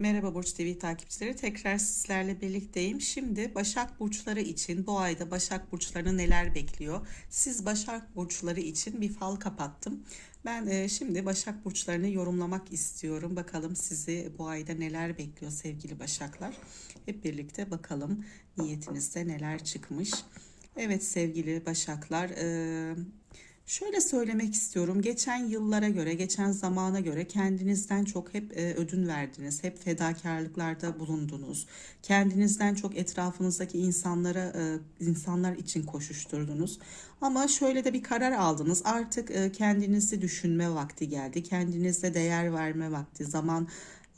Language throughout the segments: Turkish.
Merhaba Burç TV takipçileri. Tekrar sizlerle birlikteyim. Şimdi Başak Burçları için bu ayda Başak Burçlarını neler bekliyor? Siz Başak Burçları için bir fal kapattım. Ben e, şimdi Başak Burçlarını yorumlamak istiyorum. Bakalım sizi bu ayda neler bekliyor sevgili Başaklar. Hep birlikte bakalım niyetinizde neler çıkmış. Evet sevgili Başaklar, e, Şöyle söylemek istiyorum. Geçen yıllara göre, geçen zamana göre kendinizden çok hep e, ödün verdiniz. Hep fedakarlıklarda bulundunuz. Kendinizden çok etrafınızdaki insanlara e, insanlar için koşuşturdunuz. Ama şöyle de bir karar aldınız. Artık e, kendinizi düşünme vakti geldi. Kendinize değer verme vakti, zaman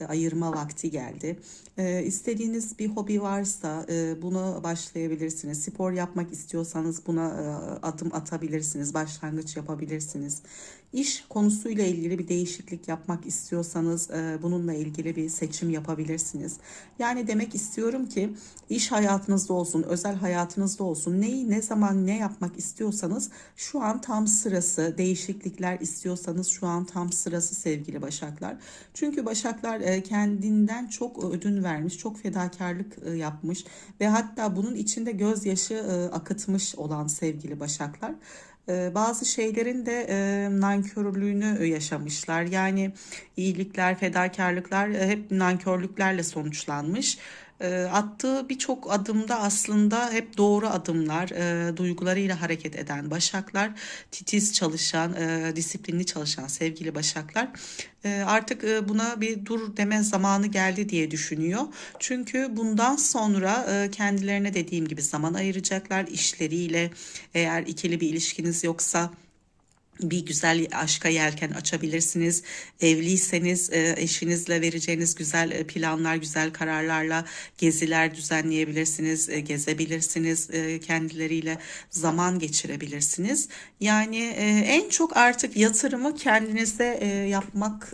ayırma vakti geldi. E, istediğiniz bir hobi varsa e, buna başlayabilirsiniz. Spor yapmak istiyorsanız buna e, adım atabilirsiniz, başlangıç yapabilirsiniz. İş konusuyla ilgili bir değişiklik yapmak istiyorsanız e, bununla ilgili bir seçim yapabilirsiniz. Yani demek istiyorum ki iş hayatınızda olsun, özel hayatınızda olsun neyi ne zaman ne yapmak istiyorsanız şu an tam sırası. Değişiklikler istiyorsanız şu an tam sırası sevgili Başaklar. Çünkü Başaklar e, kendinden çok ödün vermiş, çok fedakarlık e, yapmış ve hatta bunun içinde gözyaşı akıtmış olan sevgili Başaklar. Ee, bazı şeylerin de e, nankörlüğünü yaşamışlar. Yani iyilikler, fedakarlıklar e, hep nankörlüklerle sonuçlanmış. E, attığı birçok adımda aslında hep doğru adımlar, e, duygularıyla hareket eden başaklar, titiz çalışan, e, disiplinli çalışan sevgili başaklar e, artık e, buna bir dur deme zamanı geldi diye düşünüyor. Çünkü bundan sonra e, kendilerine dediğim gibi zaman ayıracaklar işleriyle eğer ikili bir ilişkiniz yoksa bir güzel aşka yelken açabilirsiniz. Evliyseniz e, eşinizle vereceğiniz güzel e, planlar, güzel kararlarla geziler düzenleyebilirsiniz, e, gezebilirsiniz, kendileriyle zaman geçirebilirsiniz. Yani en çok artık yatırımı kendinize yapmak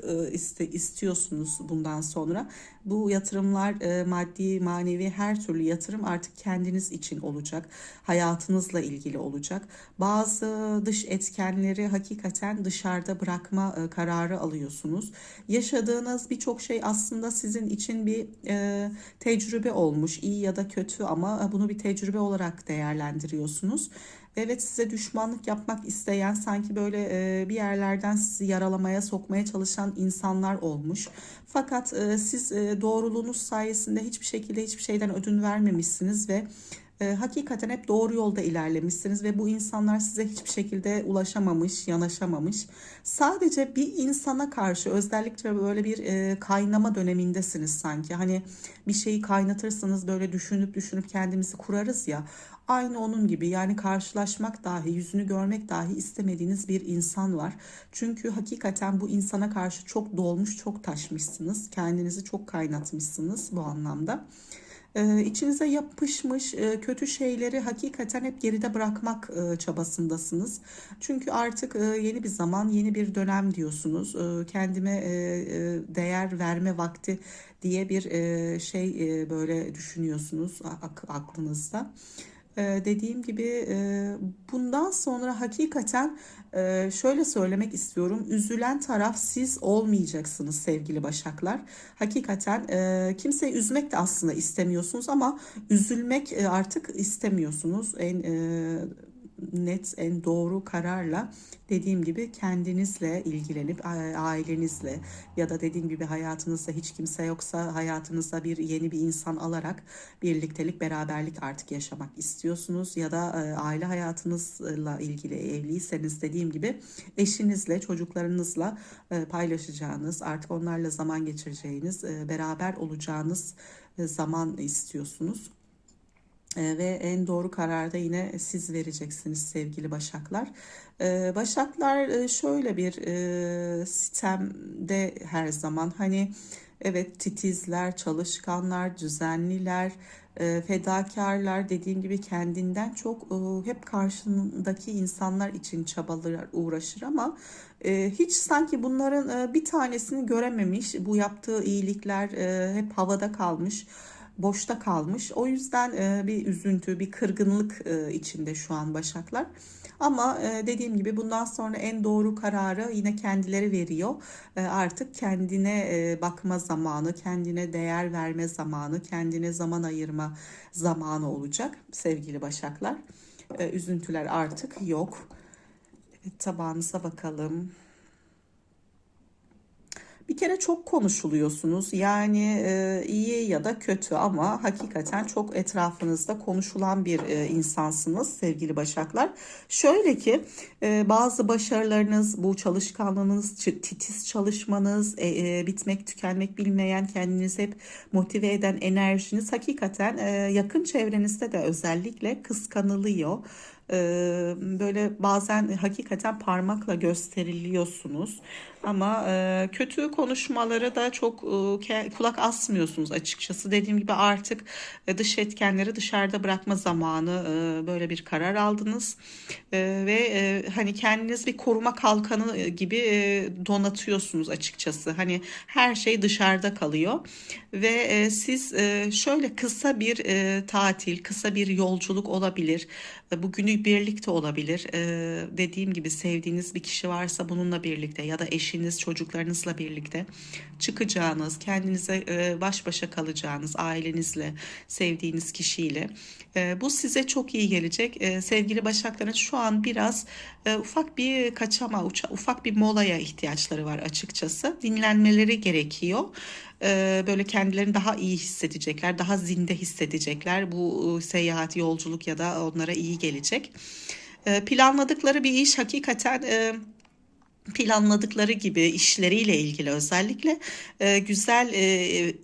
istiyorsunuz bundan sonra. Bu yatırımlar maddi, manevi her türlü yatırım artık kendiniz için olacak. Hayatınızla ilgili olacak. Bazı dış etkenleri hakikaten dışarıda bırakma e, kararı alıyorsunuz. Yaşadığınız birçok şey aslında sizin için bir e, tecrübe olmuş, iyi ya da kötü ama bunu bir tecrübe olarak değerlendiriyorsunuz. Evet size düşmanlık yapmak isteyen sanki böyle e, bir yerlerden sizi yaralamaya sokmaya çalışan insanlar olmuş. Fakat e, siz e, doğruluğunuz sayesinde hiçbir şekilde hiçbir şeyden ödün vermemişsiniz ve e, hakikaten hep doğru yolda ilerlemişsiniz ve bu insanlar size hiçbir şekilde ulaşamamış, yanaşamamış. Sadece bir insana karşı özellikle böyle bir e, kaynama dönemindesiniz sanki. Hani bir şeyi kaynatırsınız böyle düşünüp düşünüp kendimizi kurarız ya. Aynı onun gibi yani karşılaşmak dahi, yüzünü görmek dahi istemediğiniz bir insan var. Çünkü hakikaten bu insana karşı çok dolmuş, çok taşmışsınız. Kendinizi çok kaynatmışsınız bu anlamda e, içinize yapışmış e, kötü şeyleri hakikaten hep geride bırakmak e, çabasındasınız. Çünkü artık e, yeni bir zaman, yeni bir dönem diyorsunuz. Kendime değer verme vakti diye bir şey böyle düşünüyorsunuz ak aklınızda. Ee, dediğim gibi e, bundan sonra hakikaten e, şöyle söylemek istiyorum. Üzülen taraf siz olmayacaksınız sevgili başaklar. Hakikaten e, kimseyi üzmek de aslında istemiyorsunuz ama üzülmek artık istemiyorsunuz. En net, en doğru kararla dediğim gibi kendinizle ilgilenip ailenizle ya da dediğim gibi hayatınızda hiç kimse yoksa hayatınızda bir yeni bir insan alarak birliktelik, beraberlik artık yaşamak istiyorsunuz ya da aile hayatınızla ilgili evliyseniz dediğim gibi eşinizle, çocuklarınızla paylaşacağınız, artık onlarla zaman geçireceğiniz, beraber olacağınız zaman istiyorsunuz. Ee, ve en doğru kararda yine siz vereceksiniz sevgili Başaklar. Ee, Başaklar e, şöyle bir e, sistemde her zaman hani evet titizler, çalışkanlar, düzenliler, e, fedakarlar dediğim gibi kendinden çok hep karşındaki insanlar için çabalar uğraşır ama hiç sanki bunların bir tanesini görememiş bu yaptığı iyilikler hep havada kalmış boşta kalmış. O yüzden e, bir üzüntü, bir kırgınlık e, içinde şu an Başaklar. Ama e, dediğim gibi bundan sonra en doğru kararı yine kendileri veriyor. E, artık kendine e, bakma zamanı, kendine değer verme zamanı, kendine zaman ayırma zamanı olacak sevgili Başaklar. E, üzüntüler artık yok. Evet, tabağınıza bakalım. Kere çok konuşuluyorsunuz. Yani e, iyi ya da kötü ama hakikaten çok etrafınızda konuşulan bir e, insansınız sevgili Başaklar. Şöyle ki e, bazı başarılarınız, bu çalışkanlığınız, titiz çalışmanız, e, e, bitmek tükenmek bilmeyen, kendinizi hep motive eden enerjiniz hakikaten e, yakın çevrenizde de özellikle kıskanılıyor böyle bazen hakikaten parmakla gösteriliyorsunuz. Ama kötü konuşmaları da çok kulak asmıyorsunuz açıkçası. Dediğim gibi artık dış etkenleri dışarıda bırakma zamanı böyle bir karar aldınız. Ve hani kendiniz bir koruma kalkanı gibi donatıyorsunuz açıkçası. Hani her şey dışarıda kalıyor. Ve siz şöyle kısa bir tatil kısa bir yolculuk olabilir. Bugünü birlikte olabilir. Ee, dediğim gibi sevdiğiniz bir kişi varsa bununla birlikte ya da eşiniz, çocuklarınızla birlikte çıkacağınız, kendinize e, baş başa kalacağınız, ailenizle, sevdiğiniz kişiyle. E, bu size çok iyi gelecek. E, sevgili Başakların şu an biraz e, ufak bir kaçama, ufak bir molaya ihtiyaçları var açıkçası. Dinlenmeleri gerekiyor e, böyle kendilerini daha iyi hissedecekler, daha zinde hissedecekler. Bu e, seyahat, yolculuk ya da onlara iyi gelecek. E, planladıkları bir iş hakikaten planladıkları gibi işleriyle ilgili özellikle güzel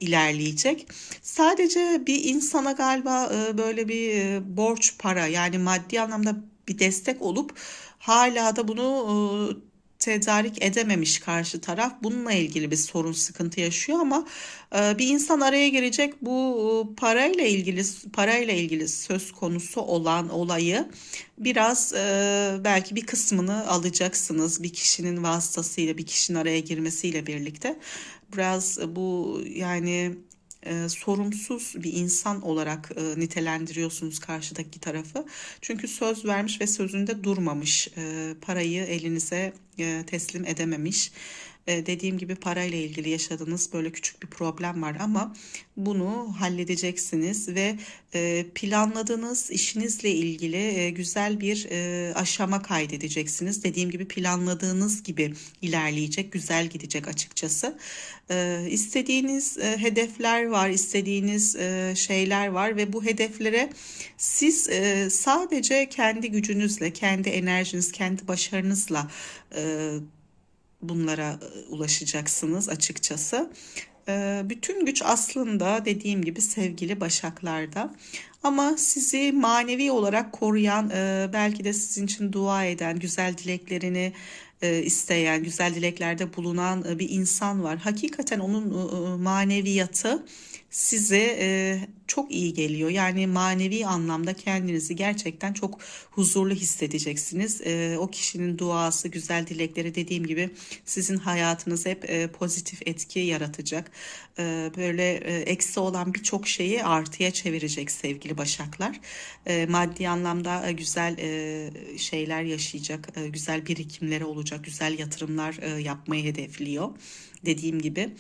ilerleyecek. Sadece bir insana galiba böyle bir borç para yani maddi anlamda bir destek olup hala da bunu tedarik edememiş karşı taraf. Bununla ilgili bir sorun sıkıntı yaşıyor ama e, bir insan araya girecek bu e, parayla ilgili parayla ilgili söz konusu olan olayı biraz e, belki bir kısmını alacaksınız bir kişinin vasıtasıyla bir kişinin araya girmesiyle birlikte biraz bu yani e, sorumsuz bir insan olarak e, nitelendiriyorsunuz karşıdaki tarafı. Çünkü söz vermiş ve sözünde durmamış, e, parayı elinize e, teslim edememiş. E, dediğim gibi parayla ilgili yaşadığınız böyle küçük bir problem var ama bunu halledeceksiniz ve e, planladığınız işinizle ilgili e, güzel bir aşama kaydedeceksiniz. Dediğim gibi planladığınız gibi ilerleyecek, güzel gidecek açıkçası. İstediğiniz hedefler var, istediğiniz şeyler var ve bu hedeflere siz sadece kendi gücünüzle, kendi enerjiniz, kendi başarınızla bunlara e, ulaşacaksınız açıkçası. E, bütün güç aslında dediğim gibi sevgili başaklarda. Ama sizi manevi olarak koruyan, e, belki de sizin için dua eden, güzel dileklerini isteyen, güzel dileklerde bulunan bir insan var. Hakikaten onun maneviyatı size e, çok iyi geliyor. Yani manevi anlamda kendinizi gerçekten çok huzurlu hissedeceksiniz. E, o kişinin duası, güzel dilekleri dediğim gibi sizin hayatınız hep e, pozitif etki yaratacak. E, böyle e, eksi olan birçok şeyi artıya çevirecek sevgili başaklar. E, maddi anlamda e, güzel e, şeyler yaşayacak, e, güzel birikimleri olacak, güzel yatırımlar e, yapmayı hedefliyor. Dediğim gibi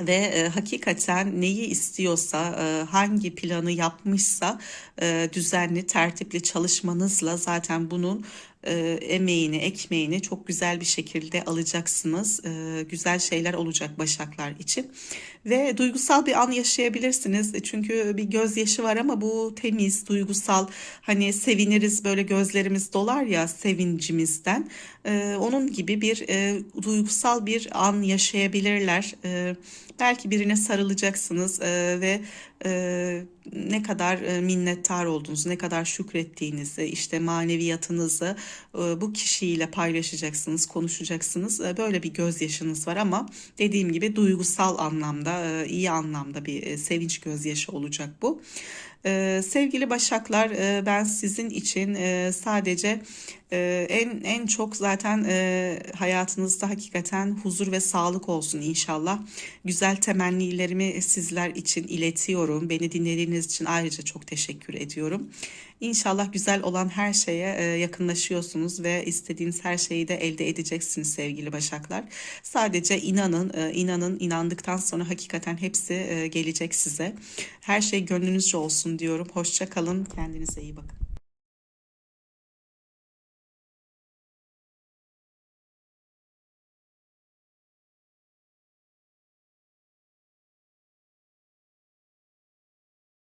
ve e, hakikaten neyi istiyorsa, e, hangi planı yapmışsa e, düzenli, tertipli çalışmanızla zaten bunun e, emeğini, ekmeğini çok güzel bir şekilde alacaksınız. E, güzel şeyler olacak başaklar için. Ve duygusal bir an yaşayabilirsiniz. E, çünkü bir gözyaşı var ama bu temiz, duygusal. Hani seviniriz böyle gözlerimiz dolar ya sevincimizden. E, onun gibi bir e, duygusal bir an yaşayabilirler. E, belki birine sarılacaksınız e, ve e, ne kadar e, minnettar olduğunuzu, ne kadar şükrettiğinizi, işte maneviyatınızı e, bu kişiyle paylaşacaksınız, konuşacaksınız. E, böyle bir gözyaşınız var ama dediğim gibi duygusal anlamda, e, iyi anlamda bir e, sevinç gözyaşı olacak bu. Ee, sevgili Başaklar, e, ben sizin için e, sadece e, en en çok zaten e, hayatınızda hakikaten huzur ve sağlık olsun inşallah. Güzel temennilerimi sizler için iletiyorum. Beni dinlediğiniz için ayrıca çok teşekkür ediyorum. İnşallah güzel olan her şeye e, yakınlaşıyorsunuz ve istediğiniz her şeyi de elde edeceksiniz sevgili Başaklar. Sadece inanın, e, inanın, inandıktan sonra hakikaten hepsi e, gelecek size. Her şey gönlünüzce olsun diyorum. Hoşça kalın, kendinize iyi bakın.